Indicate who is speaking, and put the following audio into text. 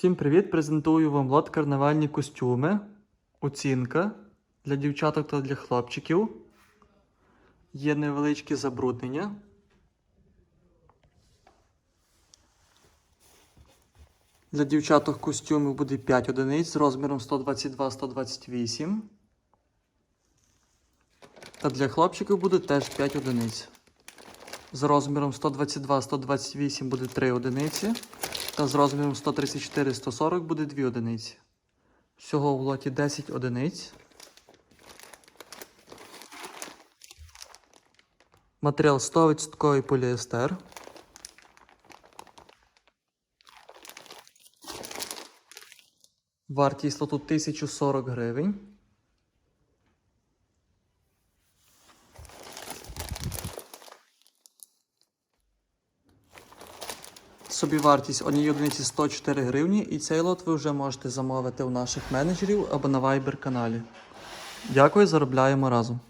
Speaker 1: Всім привіт! Презентую вам лот карнавальні костюми. Оцінка для дівчаток та для хлопчиків. Є невеличкі забруднення. Для дівчаток костюмів буде 5 одиниць з розміром 122-128. Та для хлопчиків буде теж 5 одиниць. З розміром 122-128 буде 3 одиниці. Та з розміром 134-140 буде 2 одиниці. Всього в лоті 10 одиниць. Матеріал 100% поліестер. Вартість лоту 1040 гривень. Собівартість однієї одиниці 104 гривні, і цей лот ви вже можете замовити у наших менеджерів або на Viber каналі. Дякую, заробляємо разом.